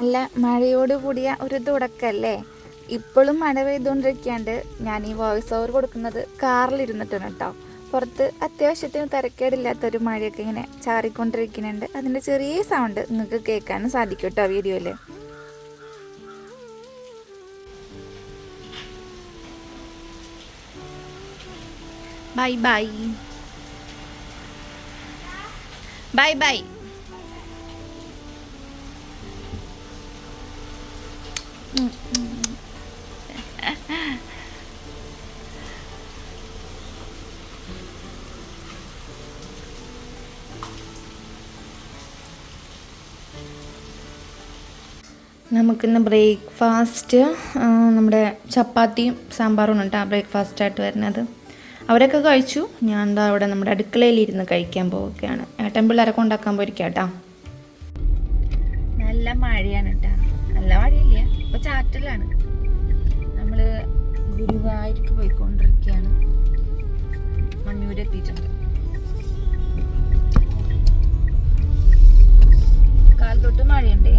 അല്ല മഴയോട് കൂടിയ ഒരു തുടക്കല്ലേ? ഇപ്പോഴും മഴ പെയ്തുകൊണ്ടിരിക്കാണ്ട് ഞാൻ ഈ വോയിസ് ഓവർ കൊടുക്കുന്നത് കാറിലിരുന്നിട്ടാണ് കേട്ടോ. പുറത്ത് അത്യാവശ്യത്തിന് തിരക്കേടില്ലാത്തൊരു മഴയൊക്കെ ഇങ്ങനെ ചാറിക്കൊണ്ടിരിക്കുന്നുണ്ട്. അതിന്റെ ചെറിയ സൗണ്ട് നിങ്ങൾക്ക് കേൾക്കാനും സാധിക്കും കേട്ടോ വീഡിയോയിൽ. ബൈ ബൈ ബൈ ബൈ നമുക്കിന്ന് ബ്രേക്ക്ഫാസ്റ്റ് നമ്മുടെ ചപ്പാത്തിയും സാമ്പാറും കേട്ടോ ബ്രേക്ക്ഫാസ്റ്റായിട്ട് വരുന്നത്. അവരൊക്കെ കഴിച്ചു. ഞാൻ എന്താ അവിടെ നമ്മുടെ അടുക്കളയിലിരുന്ന് കഴിക്കാൻ പോവുകയാണ്. ഏട്ടൻ പിള്ളേരൊക്കെ ഉണ്ടാക്കാൻ പോയിരിക്കാം കേട്ടോ. നല്ല മഴയാണ് കേട്ടോ. നല്ല മഴയില്ല. ഇപ്പൊ ചാറ്റലാണ്. നമ്മൾ ഗുരുവായൂർക്ക് പോയിക്കൊണ്ടിരിക്കുകയാണ്. മണ്ണൂര് എത്തിയിട്ടുണ്ട്. കാൽ തൊട്ട് മഴയുണ്ടേ?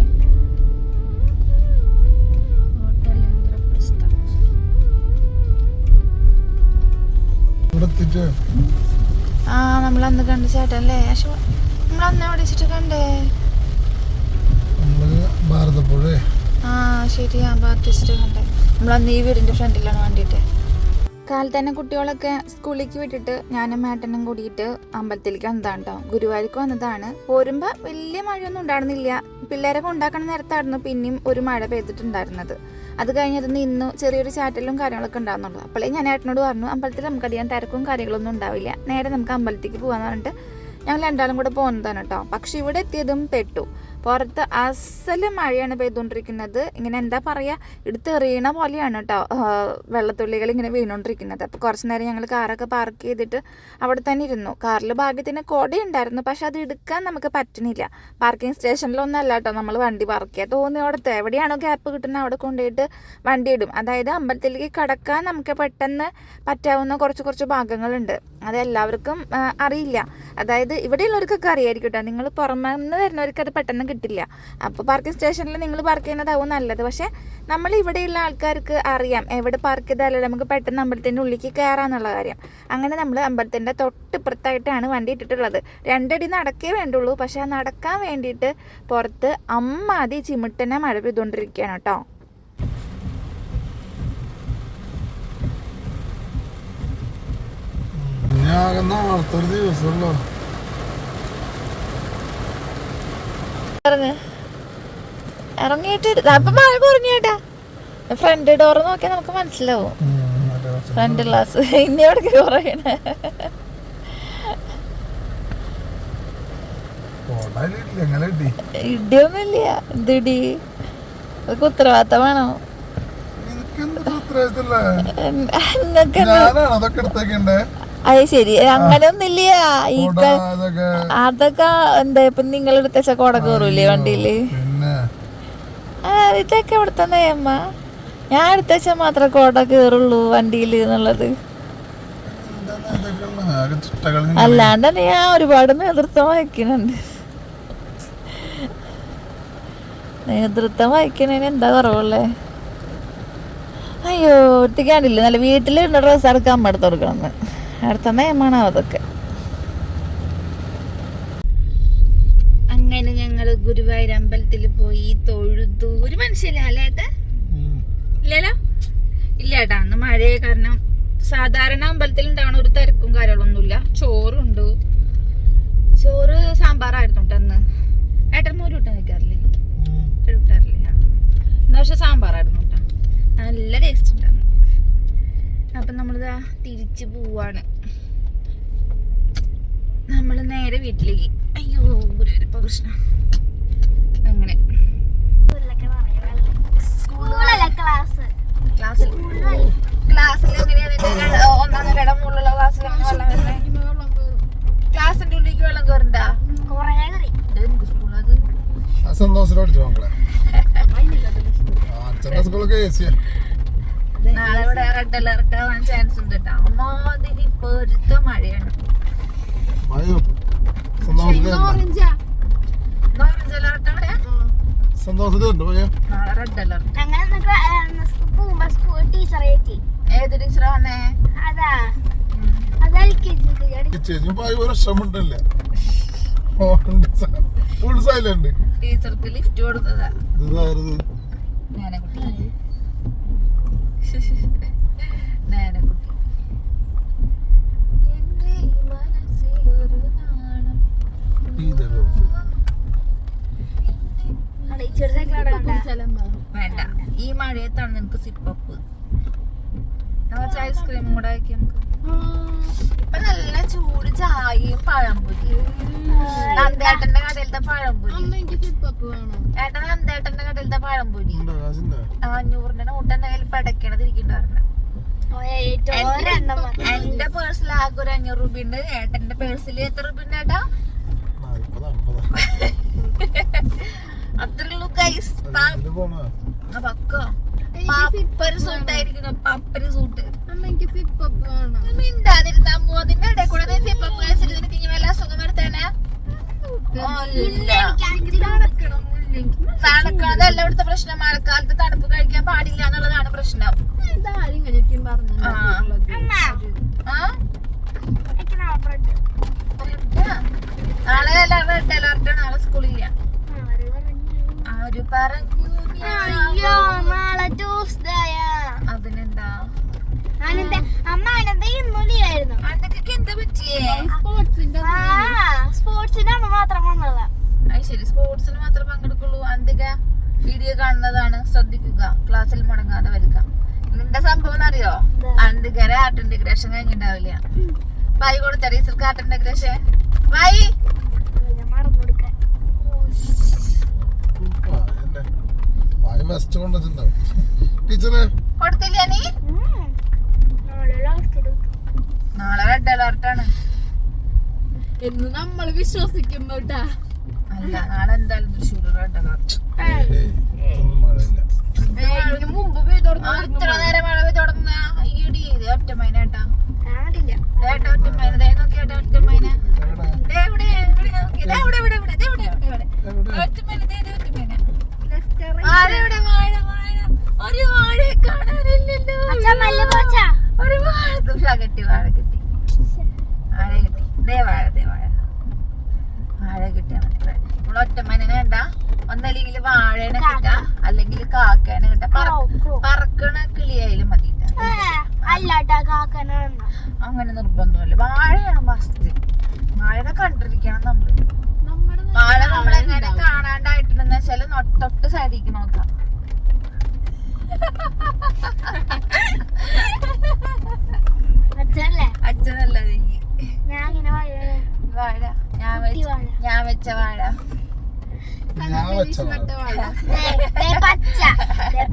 ആ നമ്മൾ അന്ന് കണ്ട ചേട്ടല്ലേ നമ്മൾ അന്ന് എവിടെ വെച്ചിട്ട് കണ്ടേ? നമ്മൾ ഭാരതപ്പുഴേ. ആ ശരിയാ ബാർട്ടിസ്റ്റ് കണ്ടേ. നമ്മൾ അന്ന് ഈ വീടിന്റെ ഫ്രണ്ടിലാണ് വേണ്ടിയിട്ട്. കാലത്ത് തന്നെ കുട്ടികളൊക്കെ സ്കൂളിലേക്ക് വിട്ടിട്ട് ഞാനും മേട്ടനും കൂടിയിട്ട് അമ്പലത്തിലേക്ക് വന്നതാണ് കേട്ടോ ഗുരുവായൂർക്ക് വന്നതാണ്. പോരുമ്പോ വലിയ മഴയൊന്നും ഉണ്ടായിരുന്നില്ല. പിള്ളേരെ കൊണ്ടാക്കണ നേരത്തായിരുന്നു പിന്നെയും ഒരു മഴ പെയ്തിട്ടുണ്ടായിരുന്നത്. അത് കഴിഞ്ഞിരുന്ന് ഇന്ന് ചെറിയൊരു ചാറ്റലും കാര്യങ്ങളൊക്കെ ഉണ്ടാകുന്നുള്ളൂ അപ്പോഴേ ഞാൻ ഏട്ടനോട് പറഞ്ഞു അമ്പലത്തിൽ നമുക്ക് അടിയാൻ തിരക്കും കാര്യങ്ങളൊന്നും ഉണ്ടാവില്ല. നേരെ നമുക്ക് അമ്പലത്തേക്ക് പോകാന്ന് പറഞ്ഞിട്ട് ഞങ്ങൾ രണ്ടാളും കൂടെ പോകുന്നതാണ് കേട്ടോ പക്ഷെ ഇവിടെ എത്തിയതും പെട്ടു. പുറത്ത് അസൽ മഴയാണ് പെയ്തുകൊണ്ടിരിക്കുന്നത്. ഇങ്ങനെ എന്താ പറയുക എടുത്തെറിയണ പോലെയാണ് കേട്ടോ വെള്ളത്തുള്ളികൾ ഇങ്ങനെ വീണുകൊണ്ടിരിക്കുന്നത്. അപ്പോൾ കുറച്ച് നേരം ഞങ്ങൾ കാറൊക്കെ പാർക്ക് ചെയ്തിട്ട് അവിടെ തന്നെ ഇരുന്നു. കാറിൽ ഭാഗ്യത്തിന് കൊടയുണ്ടായിരുന്നു പക്ഷെ അത് എടുക്കാൻ നമുക്ക് പറ്റണില്ല. പാർക്കിംഗ് സ്റ്റേഷനിലൊന്നും അല്ല കേട്ടോ നമ്മൾ വണ്ടി പാർക്ക് ചെയ്യുക തോന്നിയോടത്ത് എവിടെയാണോ ഗ്യാപ്പ് കിട്ടുന്നത് അവിടെ കൊണ്ടുപോയിട്ട് വണ്ടി ഇടും. അതായത് അമ്പലത്തിലേക്ക് കടക്കാൻ നമുക്ക് പെട്ടെന്ന് പറ്റാവുന്ന കുറച്ച് കുറച്ച് ഭാഗങ്ങളുണ്ട്. അത് എല്ലാവർക്കും അറിയില്ല. അതായത് ഇവിടെയുള്ളവർക്കൊക്കെ അറിയായിരിക്കും കേട്ടോ നിങ്ങൾ പുറമെ നിന്ന് വരുന്നവർക്ക് അത് പെട്ടെന്ന് കിട്ടില്ല. അപ്പോൾ പാർക്കിംഗ് സ്റ്റേഷനിൽ നിങ്ങൾ പാർക്ക് ചെയ്യുന്നതാവും നല്ലത്. പക്ഷേ നമ്മൾ ഇവിടെയുള്ള ആൾക്കാർക്ക് അറിയാം എവിടെ പാർക്ക് ചെയ്താലും നമുക്ക് പെട്ടെന്ന് അമ്പലത്തിന്റെ ഉള്ളിലേക്ക് കയറാന്നുള്ള കാര്യം. അങ്ങനെ നമ്മൾ അമ്പലത്തിന്റെ തൊട്ടിപ്പുറത്തായിട്ടാണ് വണ്ടി ഇട്ടിട്ടുള്ളത്. രണ്ടടി നടക്കേ വേണ്ടുള്ളൂ. പക്ഷേ ആ നടക്കാൻ വേണ്ടിയിട്ട് പുറത്ത് അമ്മാതി ചിമിട്ടനെ മഴ പെയ്തുകൊണ്ടിരിക്കുകയാണ് കേട്ടോ. ഞാൻ നാളത്തെ ഒരു ദിവസമല്ലോ? ഇറങ്ങ് ഇറങ്ങിയിട്ട് അപ്പൊ മഴ കുറഞ്ഞേട്ടാ. ഫ്രണ്ട് ഡോർ നോക്കിയാൽ നമുക്ക് മനസ്സിലാവും. ഫ്രണ്ട് ഗ്ലാസ് ഇനി എവിടെ കുറയണേ ഇടിയൊന്നുമില്ല. ഇതിടി അതൊക്കെ ഉത്തരവാദിത്തം വേണോ അത് ശരി. അങ്ങനെ ഒന്നില്ല ഈ കൊട ക- അതൊക്കെ എന്താ ഇപ്പൊ നിങ്ങൾ എടുത്ത കോട കയറൂലേ വണ്ടിയിൽ? ഇതൊക്കെ ഇവിടുത്തെ നിയമ ഞാൻ അടുത്ത മാത്രം കോട കയറുള്ളൂ വണ്ടിയിൽ എന്നുള്ളത്. അല്ലാണ്ട് ഞാൻ ഒരുപാട് നേതൃത്വം വഹിക്കുന്നുണ്ട് നേതൃത്വം വഹിക്കണേന് എന്താ കുറവുള്ളേ? അയ്യോ ഒറ്റക്കാണ്ടില്ല നല്ല വീട്ടിലിരുന്ന ഡ്രസ്സ് അടക്കം അമ്മ എടുത്ത് കൊടുക്കണമെന്ന് അടുത്ത നിയമാണ് അതൊക്കെ. അങ്ങനെ ഞങ്ങൾ ഗുരുവായൂർ അമ്പലത്തിൽ പോയി തൊഴുതു. ഒരു മനുഷ്യല്ല അല്ലേ. ഇല്ലല്ലോ? ഇല്ല ഏട്ടാ അന്ന് മഴയെ കാരണം സാധാരണ അമ്പലത്തിൽ ഉണ്ടാവണ ഒരു തിരക്കും കാര്യങ്ങളൊന്നുമില്ല. ചോറുണ്ട്. ചോറ് സാമ്പാറായിരുന്നു കേട്ടോ അന്ന്. ഏട്ടൻ മോര് കിട്ടാൻ വെക്കാറില്ലേ. കിട്ടാറില്ല? എന്നാ പക്ഷെ സാമ്പാറായിരുന്നു കേട്ടോ നല്ല ടേസ്റ്റ് ഉണ്ടായിരുന്നു അപ്പം നമ്മളിതാ തിരിച്ചു പോവാണ് നമ്മൾ നേരെ വീട്ടിലേക്ക്. അയ്യോ ഗുരുവരപ്പ കൃഷ്ണ അങ്ങനെ. ക്ലാസ്സിൽ. ക്ലാസ്സിൽ എങ്ങനെയാ ഒന്നാം നിലയുടെ മുകളിലുള്ള ക്ലാസ്സിൽ വെള്ളം വരുന്നത് ക്ലാസ്സിന്റെ ഉള്ളിലേക്ക് വെള്ളം കയറണ്ടാ? സന്തോഷത്തോടെ മക്കളെ? ആ, അച്ഛന്റെ സ്കൂളൊക്കെ സിയാ നാളെ ഇവിടെ റെഡ് അലർട്ട് ആവാൻ ചാൻസ് ഉണ്ട് കേട്ടോ അമ്മാതിരി പൊരുത്ത മഴയാണ് മഴയോ സന്തോഷത്തിലെ ഓറഞ്ച് അലർട്ട് അവിടെ സന്തോഷത്തിലുണ്ട് പോയ ഏത് ടീച്ചറാ വന്നേ? അതാ. രക്ഷമുണ്ടല്ലേ ഫുൾ സൈലന്റ് ടീച്ചർക്ക് ലിഫ്റ്റ് കൊടുത്തതാ. ഇതായത് നേനക്കുട്ടി ഇതൊക്കെ വേണ്ട. ഈ മഴയത്താണ് നിനക്ക് സിപ്പപ്പ് ഐസ്ക്രീമും കൂടെ ആക്കി നമുക്ക്. ഇപ്പൊ നല്ല ചൂട് ചായയും പഴംപൊരി. നന്ദേട്ടന്റെ കടയിലത്തെ പഴംപൊരി. ഏട്ടൻ നന്ദേട്ടന്റെ കടയിലത്തെ പഴംപൊരി. അഞ്ഞൂറിന്റെ നോട്ട് എന്റെ കയ്യിൽ പടക്കണത് ഇരിക്കണ്ടായിരുന്നു. എന്റെ പേഴ്സിൽ ആകെ ഒരു അഞ്ഞൂറ് രൂപ ഉണ്ട് ഏട്ടന്റെ പേഴ്സിൽ എത്ര രൂപ ഉണ്ട് ഏട്ടാ? നാല്പത് അമ്പത് അത്രേ ഉള്ളൂ ഗൈസ് പക്കോ. പപ്പര് സൂട്ടായിരിക്കുന്നു പപ്പര് സൂട്ട് മിണ്ടാതിരുന്നാ അതിന്റെ ഇടയിൽ കൂടെ നീ സിപ്പപ്പ് കഴിച്ചിട്ട് നിനക്ക് ഇനി വല്ല അസുഖം വരുത്തേനെ തണുക്കണതല്ല ഇവിടുത്തെ പ്രശ്നം മഴക്കാലത്ത് തണുപ്പ് കഴിക്കാൻ പാടില്ല എന്നുള്ളതാണ് പ്രശ്നം ആ. ആ? റെഡാ? നാളെ റെഡ് അലർട്ട് നാളെ സ്കൂളില്ല ആര് പറഞ്ഞു അയ്യോ നാളെ ട്യൂസ്ഡേ അതിനെന്താ ആനന്ദ അമ്മ ആനന്ദ ഇന്നുലിയായിരുന്നു അന്നൊക്കെ എന്താ പറ്റിയേ ആ സ്പോർട്സിന് അമ്മ മാത്രം വന്നതാ അത് ശരി. സ്പോർട്സിന് മാത്രമേ പങ്കെടുക്കുള്ളൂ. അന്തിക വീഡിയോ കാണുന്നതാണ് ശ്രദ്ധിക്കുക. ക്ലാസ്സിൽ മുടങ്ങാതെ വരിക. നിന്റെ സംഭവം എന്നറിയോ? അന്തികരെ ആർട്ട് ഇന്റഗ്രേഷൻ കഴിഞ്ഞിട്ടുണ്ടാവില്ല ബൈ കൊടുത്ത ടീച്ചർക്ക് ആർട്ട് ഇന്റഗ്രേഷൻ ടീച്ചറെ. കൊടുത്തില്ല നീ. നാളെ റെഡ് അലർട്ടാണ് എന്ന് നമ്മൾ വിശ്വസിക്കുന്നുട്ടാ അല്ല നാളെ എന്തായാലും തൃശ്ശൂർ റെഡ് അലർട്ട് ഏയ്, ഒന്നും മഴയില്ല ഇതിന് മുമ്പ് പെയ്തോടുന്ന ഇത്ര നേരം മഴ പെയ്ത് തുടങ്ങുന്ന ഈടി ഒറ്റ മൈന ഏട്ടാ കാണത്തില്ല ഏട്ടാ ഒറ്റ മൈന ദേ നോക്കിയേട്ടാ ഒറ്റ മൈന എവിടെ ദേ ഇവിടെ ഇവിടെ നോക്കി ദേ ഇവിടെ ഇവിടെ ഇവിടെ ദേ ഇവിടെ ഇവിടെ ഇവിടെ എവിടെ ഒറ്റ മൈന ദേ ദേ ഒറ്റ മൈന വാഴ ഇവിടെ വാഴ വാഴ ഒരു വാഴയെ കാണാനില്ലല്ലോ അച്ഛാ മല്ല പോച്ചാ ഒരു വാഴ തുഷ കെട്ടി വാഴ കെട്ടി വാഴ കെട്ടി ദേ വാഴ ദേ വാഴ വാഴ കിട്ടിയാ മതി നമ്മൾ ഒറ്റ മൈനനെ കണ്ട ഒന്നല്ലെങ്കിൽ വാഴേനെ കിട്ടാ അല്ലെങ്കിൽ കാക്കേനെ കിട്ടാ പറ- ക്രോ, ക്രോ. പറക്കണ കിളിയായാലും മതി ട്ടാ. അല്ലാട്ടാ കാക്കനാണ് അങ്ങനെ നിർബന്ധമില്ല. വാഴയാണ് മസ്റ്റ് വാഴനെ കണ്ടിരിക്കണം നമ്മൾ. നമ്മുടെ വാഴ നമ്മളെങ്ങനെ കാണാണ്ടായിട്ടുണ്ടെന്ന് വെച്ചാൽ തൊട്ട് സൈഡിക്ക് നോക്കാം. അച്ഛനല്ലേ? അച്ഛനല്ല നീ? ഞാൻ വാഴ വെച്ച വാഴ. ഞാൻ വെച്ച വാഴ. വാഴ. പച്ച.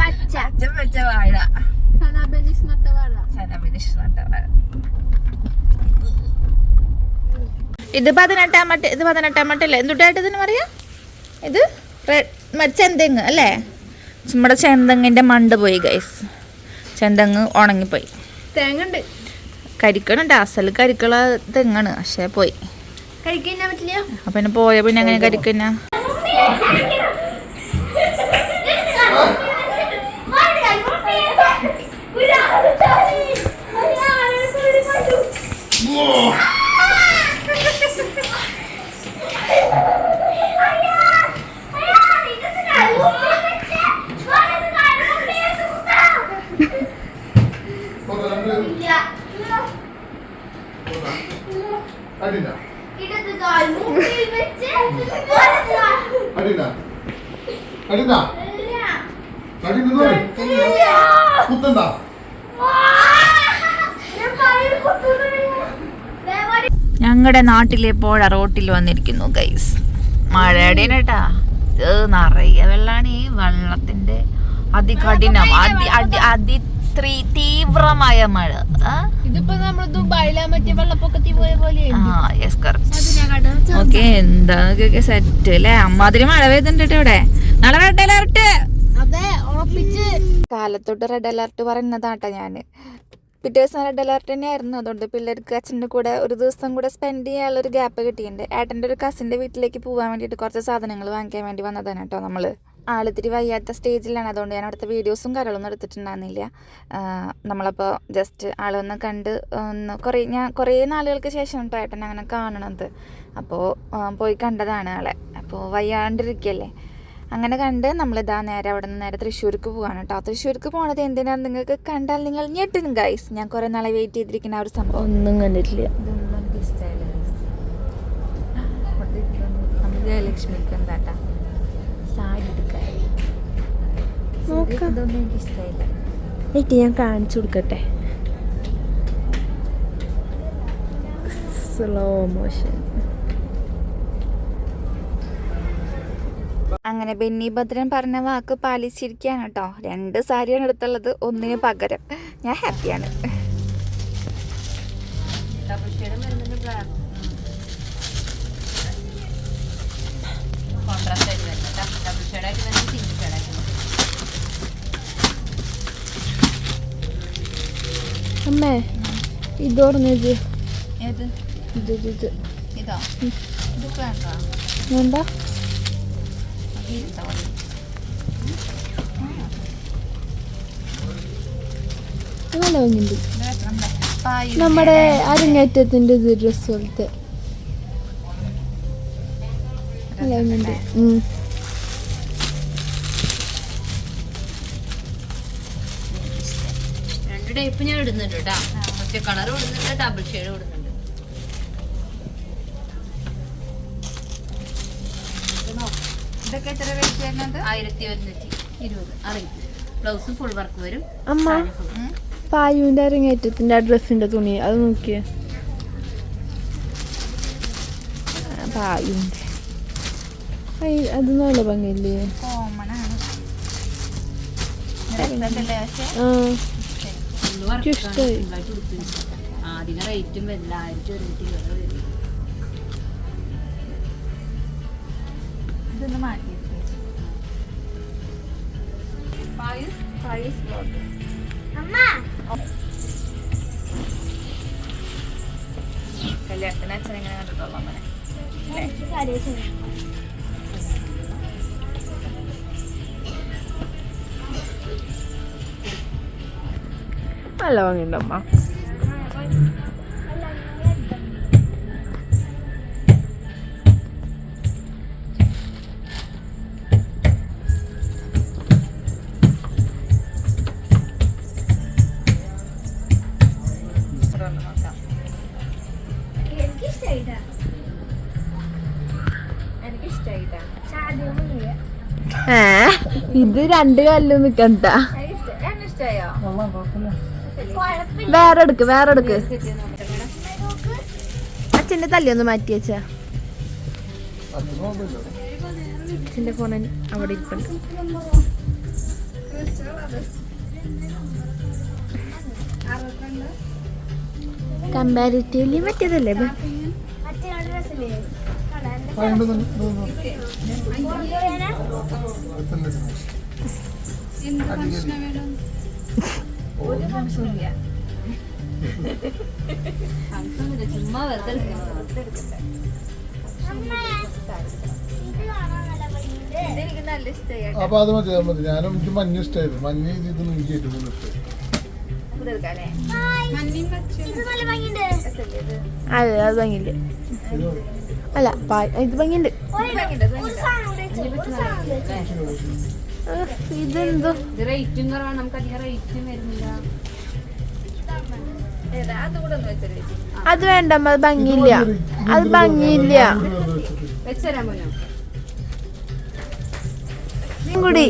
പച്ച. സനാബനിസ് നട്ട വാഴ സനബിനിഷ് നട്ട വാഴ ഇത് പതിനെട്ടാം മട്ട ഇത് പതിനെട്ടാം മട്ടല്ലേ? എന്തുട്ടായിട്ട് ഇതിന് പറയാ? ഇത് റെഡ് ചെന്തെങ്ങ് അല്ലേ? നമ്മുടെ ചെന്തെങ്ങിന്റെ മണ്ട് പോയി ഗൈസ് ചെന്തെങ്ങ് ഉണങ്ങിപ്പോയി. തേങ്ങ ഉണ്ട് കരിക്കണുണ്ട്. അസൽ കരിക്കള തെങ്ങാണ്. പക്ഷേ പോയി. കഴിക്കാൻ പറ്റില്ല അപ്പം പിന്നെ പോയ പിന്നെ എങ്ങനെ കരിക്കുന്ന Lord. നാട്ടിലെ പുഴ റോട്ടിൽ വന്നിരിക്കുന്നു ഗൈസ് മഴയുടെ കേട്ടാ നിറയെ വെള്ളാണ്. ഈ വെള്ളത്തിന്റെ അതികഠിനം അതി അതി അതി ത്രീ- തീവ്രമായ മഴ? ഇതിപ്പോ നമ്മൾ ദുബായിലാ മറ്റേ വെള്ളപ്പൊക്കത്തിൽ പോയ പോലെ ആ യെസ് കറക്റ്റ് ഓക്കെ എന്താ സെറ്റ് അല്ലേ അമ്മാതിരി മഴ പെയ്തിട്ടുണ്ട് ഇവിടെ. നാളെ റെഡ് അലർട്ട് കാലത്തോട്ട് റെഡ് അലർട്ട് പറയുന്നതാട്ടാ ഞാൻ പിറ്റേ ദിവസം റെഡ് അലർട്ട് തന്നെയായിരുന്നു. അതുകൊണ്ട് പിള്ളേർക്ക് അച്ഛന്റെ കൂടെ ഒരു ദിവസം കൂടെ സ്പെൻഡ് ചെയ്യാനുള്ള ഒരു ഗ്യാപ്പ് കിട്ടിയിട്ടുണ്ട്. ഏട്ടന്റെ ഒരു കസിന്റെ വീട്ടിലേക്ക് പോകാൻ വേണ്ടിയിട്ട് കുറച്ച് സാധനങ്ങൾ വാങ്ങിക്കാൻ വേണ്ടി വന്നതാണ് കേട്ടോ നമ്മൾ ആളിത്തിരി വയ്യാത്ത സ്റ്റേജിലാണ് അതുകൊണ്ട് ഞാൻ അവിടുത്തെ വീഡിയോസും കാര്യങ്ങളൊന്നും എടുത്തിട്ടുണ്ടായിരുന്നില്ല. നമ്മളപ്പോൾ ജസ്റ്റ് ആളൊന്ന് കണ്ട് ഒന്ന് കുറേ ഞാൻ കുറേ നാളുകൾക്ക് ശേഷം കേട്ടോ ഏട്ടൻ അങ്ങനെ കാണണത്. അപ്പോൾ പോയി കണ്ടതാണ് ആളെ. അപ്പോൾ വയ്യാണ്ടിരിക്കല്ലേ. അങ്ങനെ കണ്ട് നമ്മളിതാ നേരെ അവിടെ നിന്ന് നേരെ തൃശ്ശൂർക്ക് പോവാണ് കേട്ടോ തൃശ്ശൂർക്ക് പോണത് എന്തിനാണ് നിങ്ങൾക്ക് കണ്ടാൽ നിങ്ങൾ ഞെട്ടും ഗൈസ് ഞാൻ കുറേ നാളെ വെയിറ്റ് ചെയ്തിരിക്കുന്ന ആ ഒരു സംഭവം. ഒന്നും കണ്ടിട്ടില്ല. ജയലക്ഷ്മിക്ക് എന്താട്ടാ സാരി. ഇതൊന്നും ഞാൻ കാണിച്ചു കൊടുക്കട്ടെ. സ്ലോ മോഷൻ അങ്ങനെ ബെന്നി ഭദ്രൻ പറഞ്ഞ വാക്ക് പാലിച്ചിരിക്കുകയാണ് കേട്ടോ. രണ്ട് സാരിയാണ് എടുത്തുള്ളത് ഒന്നിന് പകരം. ഞാൻ ഹാപ്പിയാണ് അമ്മേ ഇത് ഇത് ഇത് ഇതോ. ഇത് വേണ്ട. വേണ്ട? നല്ല ഭംഗിയുണ്ട് നമ്മുടെ അരങ്ങേറ്റത്തിന്റെ ഇത് ഡ്രസ് പോലത്തെ. നല്ല ഭംഗിയുണ്ട് ടൈപ്പ് ഞാൻ ഇടുന്നുണ്ട് കേട്ടോ. ഒറ്റ കളർ ഇടുന്നുണ്ട് ഡബിൾ ഷെയ്ഡ് ഇടുന്നുണ്ട് ഇതൊക്കെ എത്ര റേറ്റ് വരുന്നത് ആയിരത്തി ഒരുന്നൂറ്റി ഇരുപത്. അറിയിക്കും ബ്ലൗസ് ഫുൾ വർക്ക് വരും. അമ്മ പായുവിന്റെ അരങ്ങേറ്റത്തിന്റെ ആ ഡ്രസ്സിന്റെ തുണി അത് നോക്കിയേ. പായുവിന്റെ. അത് നല്ല ഭംഗിയില്ലേ? ഇഷ്ടമായി റേറ്റും വരില്ല. ആയിരത്തി ഒരുന്നൂറ്റി ഇരുപത് വരും. ഇതൊന്ന് മാറ്റി പായസ് പായസ് ബ്ലോഗ് കല്യാണത്തിന് അച്ഛൻ എങ്ങനെ കണ്ടിട്ടുള്ളൂ അമ്മനെ? നല്ല ഭംഗിയുണ്ട് ഇത് രണ്ട് കല്ലും നിക്കണ്ട. വേറെ എടുക്ക് വേറെ എടുക്ക് അച്ഛന്റെ തല്ലി ഒന്ന് മാറ്റി വെച്ചാ. അച്ഛന്റെ ഫോൺ അവിടെ ഇരിപ്പുണ്ട്. കമ്പാരിറ്റീവ്ലി മറ്റേതല്ലേ ഫംഗ്ഷനൊന്നുമില്ല, ചുമ്മാ വെറുതെ അപ്പൊ അത് മതി അത് മതി. ഞാനും എനിക്ക് മഞ്ഞ ഇഷ്ടമായിരുന്നു മഞ്ഞ ഇത് എനിക്ക് ഏറ്റവും കൂടുതൽ ഇഷ്ടമായി അതെ അത് ഭംഗിയില്ല അല്ല ഇത് ഭംഗിയുണ്ട്. ഇതെന്തോ ഇത് റേറ്റും കുറവാണ്. നമുക്ക് അധികം റേറ്റും വരുന്നില്ല. വെച്ചൊരു അത് വേണ്ട അത് ഭംഗിയില്ല. അത് ഭംഗിയില്ല. ഒന്നും കൂടി.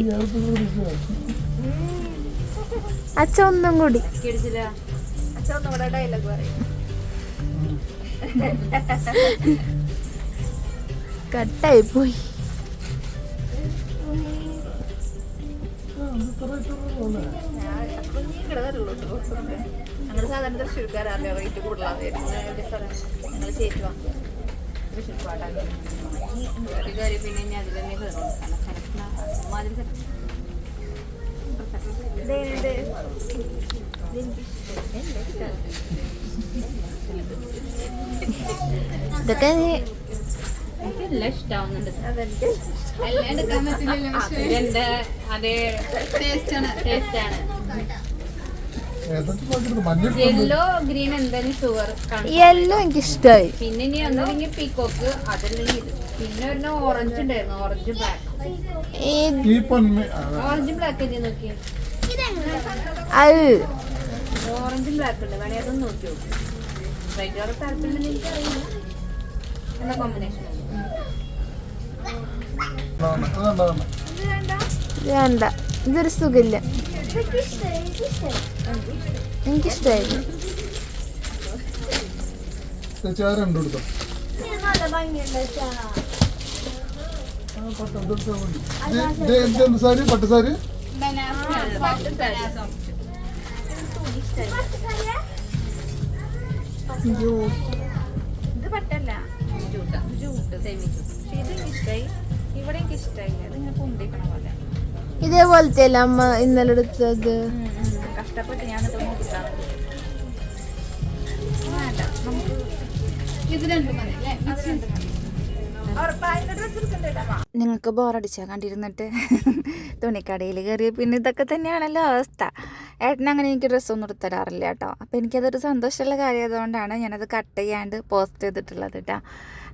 അച്ഛ ഒന്നും കൂടി. കിടിച്ചില്ല ഒന്നും കൂടെ ഡയലോഗ് പറയും. കട്ടായി പോയി. ഞങ്ങൾ സാധാരണ തൃശ്ശൂർക്കാരല്ലേ റേറ്റ് കൂടുതലാണ് ഞങ്ങൾ ചേരുവാ തൃശ്ശൂർ പാട്ടാക്കി കയറി പിന്നെ ഇനി അതിൽ തന്നെ കയറും കാരണം സെലക്ഷൻ മാതിരി ഇതൊക്കെ എല്ലാം ഇഷ്ടാവുന്നുണ്ട്. അതെനിക്ക് അതേ യെല്ലോ ഗ്രീൻ എന്തായാലും ഷുഗർ യെല്ലോ എനിക്ക് ഇഷ്ടമായി പിന്നെ ഇനി ഒന്നല്ലെങ്കിൽ പീക്കോക്ക് അതല്ലെങ്കിൽ ഇത്. പിന്നെ ഒരു ഓറഞ്ച് ഉണ്ടായിരുന്നു. ഓറഞ്ച് ബ്ലാക്ക് ഓറഞ്ച് ബ്ലാക്ക് എന്ത് നോക്കിയേ? ഓറഞ്ചും ബ്ലാക്ക് ഉണ്ട്. വേണേ അതൊന്നും നോക്കി നോക്കും. വൈറ്റ് കളർ താല്പര്യം എനിക്ക് എന്താ കോമ്പിനേഷൻ വേണ്ട. ഇതൊരു സുഖമില്ല. എനിക്ക് ഇഷ്ടമായി എനിക്ക് ഇഷ്ടമായി എനിക്കിഷ്ടമായിരുന്നു ചേച്ചി ആ രണ്ടും എടുത്തോ ഇത് നല്ല സെമി പക്ഷെ ഇത് ഇവിടെ എനിക്ക് ഇങ്ങനെ പൊന്തിക്കണ പോലെ. ഇതേപോലത്തെ അല്ല അമ്മ ഇന്നലെ എടുത്തത്? കഷ്ടപ്പെട്ട് ഞാൻ എന്നിട്ട് നോക്കിട്ടാണ് വേണ്ട നമുക്ക് ഇത് രണ്ടും മതി അല്ലേ? ഇത് രണ്ടും മതി. നിങ്ങൾക്ക് ബോറടിച്ചാൽ കണ്ടിരുന്നിട്ട്. തുണിക്കടയിൽ കയറി പിന്നെ ഇതൊക്കെ തന്നെയാണല്ലോ അവസ്ഥ. ഏട്ടൻ അങ്ങനെ എനിക്ക് ഡ്രസ്സൊന്നും എടുത്തരാറില്ല കേട്ടോ. അപ്പോൾ എനിക്കതൊരു സന്തോഷമുള്ള കാര്യം ആയതുകൊണ്ടാണ് ഞാനത് കട്ട് ചെയ്യാണ്ട് പോസ്റ്റ് ചെയ്തിട്ടുള്ളത് കേട്ടോ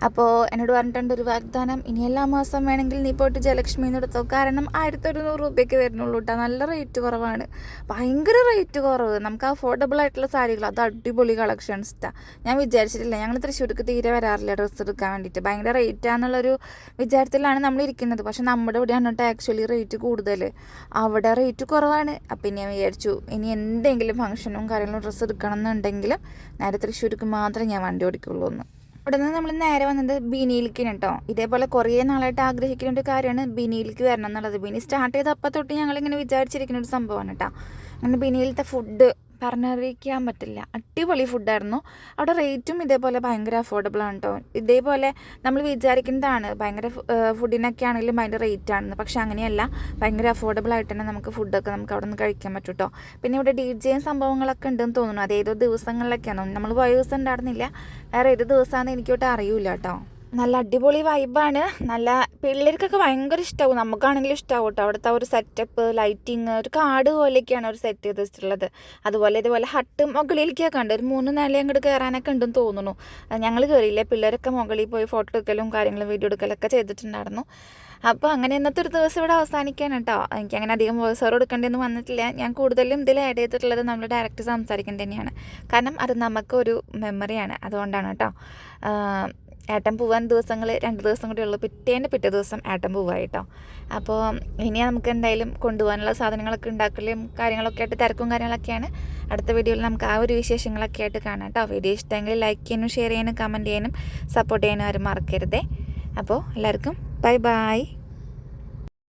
അപ്പോൾ എന്നോട് പറഞ്ഞിട്ടുണ്ട് ഒരു വാഗ്ദാനം ഇനി എല്ലാ മാസം വേണമെങ്കിൽ നീ പോയിട്ട് ജയലക്ഷ്മി എടുത്തോ? കാരണം ആയിരത്തി ഒരുന്നൂറ് രൂപയ്ക്ക് വരുന്നുള്ളൂ കേട്ടോ നല്ല റേറ്റ് കുറവാണ്. ഭയങ്കര റേറ്റ് കുറവ്. നമുക്ക് അഫോർഡബിൾ ആയിട്ടുള്ള സാരികൾ അത് അടിപൊളി കളക്ഷൻസ് ഞാൻ വിചാരിച്ചിട്ടില്ല. ഞങ്ങൾ തൃശ്ശൂർക്ക് തീരെ വരാറില്ല ഡ്രസ്സ് എടുക്കാൻ വേണ്ടിയിട്ട് ഭയങ്കര റേറ്റ് ആണെന്നുള്ളൊരു വിചാരത്തിലാണ് നമ്മൾ ഇരിക്കുന്നത്. പക്ഷെ നമ്മുടെ ഇവിടെയാണ് കേട്ടോ ആക്ച്വലി റേറ്റ് കൂടുതൽ. അവിടെ റേറ്റ് കുറവാണ്. അപ്പം ഞാൻ വിചാരിച്ചു ഇനി എന്തെങ്കിലും ഫംഗ്ഷനും കാര്യങ്ങളും ഡ്രസ്സ് എടുക്കണം എന്നുണ്ടെങ്കിലും നേരെ തൃശ്ശൂർക്ക് മാത്രമേ ഞാൻ വണ്ടി ഓടിക്കുള്ളൂ എന്ന് നിന്ന് നമ്മൾ നേരെ വന്നത് ബിനിയിലേക്കാണ് കേട്ടോ ഇതേപോലെ കുറേ നാളായിട്ട് ആഗ്രഹിക്കുന്ന ഒരു കാര്യമാണ് ബിനിയിലേക്ക് വരണം എന്നുള്ളത്. ബിനി സ്റ്റാർട്ട് ചെയ്ത അപ്പം തൊട്ട് ഞങ്ങളിങ്ങനെ വിചാരിച്ചിരിക്കുന്ന ഒരു സംഭവമാണ് കേട്ടോ അങ്ങനെ ബിനിയിലത്തെ ഫുഡ് പറഞ്ഞറിയിക്കാൻ പറ്റില്ല. അടിപൊളി ഫുഡായിരുന്നു അവിടെ റേറ്റും ഇതേപോലെ ഭയങ്കര അഫോർഡബിൾ ആണ് കേട്ടോ ഇതേപോലെ നമ്മൾ വിചാരിക്കുന്നതാണ് ഭയങ്കര ഫുഡിനൊക്കെ ആണെങ്കിലും ഭയങ്കര റേറ്റ് ആണെന്ന്. പക്ഷെ അങ്ങനെയല്ല. ഭയങ്കര അഫോർഡബിൾ ആയിട്ട് തന്നെ നമുക്ക് ഫുഡൊക്കെ നമുക്ക് അവിടെ നിന്ന് കഴിക്കാൻ പറ്റും കേട്ടോ പിന്നെ ഇവിടെ ഡി ജെയും സംഭവങ്ങളൊക്കെ ഉണ്ടെന്ന് തോന്നുന്നു. അത് ഏതോ ദിവസങ്ങളിലൊക്കെയാണ് നമ്മൾ പോയ ദിവസം ഉണ്ടായിരുന്നില്ല. വേറെ ഏത് ദിവസമാണെന്ന് എനിക്കോട്ട് അറിയില്ല കേട്ടോ നല്ല അടിപൊളി വൈബാണ് നല്ല പിള്ളേർക്കൊക്കെ ഭയങ്കര ഇഷ്ടമാവും നമുക്കാണെങ്കിലും ഇഷ്ടമാവും കേട്ടോ അവിടുത്തെ ഒരു സെറ്റപ്പ് ലൈറ്റിങ് ഒരു കാട് പോലെയൊക്കെയാണ് അവർ സെറ്റ് ചെയ്ത് വെച്ചിട്ടുള്ളത്. അതുപോലെ ഇതുപോലെ ഹട്ട് മുകളിലേക്കൊക്കെ ഉണ്ട് ഒരു മൂന്ന് നില അങ്ങോട്ട് കയറാനൊക്കെ ഉണ്ടെന്ന് തോന്നുന്നു. ഞങ്ങൾ കയറിയില്ല പിള്ളേരൊക്കെ മുകളിൽ പോയി ഫോട്ടോ എടുക്കലും കാര്യങ്ങളും വീഡിയോ എടുക്കലൊക്കെ ചെയ്തിട്ടുണ്ടായിരുന്നു. അപ്പോൾ അങ്ങനെ ഇന്നത്തെ ഒരു ദിവസം ഇവിടെ അവസാനിക്കാൻ കേട്ടോ എനിക്ക് അങ്ങനെ അധികം വോയിസ് ഓവർ കൊടുക്കേണ്ടതെന്ന് വന്നിട്ടില്ല. ഞാൻ കൂടുതലും ഇതിൽ ആഡ് ചെയ്തിട്ടുള്ളത് നമ്മൾ ഡയറക്റ്റ് സംസാരിക്കുന്നത് തന്നെയാണ്. കാരണം അത് നമുക്കൊരു മെമ്മറിയാണ് അതുകൊണ്ടാണ് കേട്ടോ ഏട്ടൻ പോവാൻ ദിവസങ്ങൾ രണ്ട് ദിവസം കൂടി ഉള്ളൂ. പിറ്റേന്റെ പിറ്റേ ദിവസം ഏട്ടൻ പോവാ കേട്ടോ. അപ്പോൾ ഇനി നമുക്ക് എന്തായാലും കൊണ്ടുപോകാനുള്ള സാധനങ്ങളൊക്കെ ഉണ്ടാക്കലും കാര്യങ്ങളൊക്കെ ആയിട്ട് തിരക്കും കാര്യങ്ങളൊക്കെയാണ്. അടുത്ത വീഡിയോയിൽ നമുക്ക് ആ ഒരു വിശേഷങ്ങളൊക്കെ ആയിട്ട് കാണാം കേട്ടോ. വീഡിയോ ഇഷ്ടമെങ്കിൽ ലൈക്ക് ചെയ്യാനും ഷെയർ ചെയ്യാനും കമന്റ് ചെയ്യാനും സപ്പോർട്ട് ചെയ്യാനും ആരും മറക്കരുതേ. അപ്പോൾ എല്ലാവർക്കും ബൈ ബൈ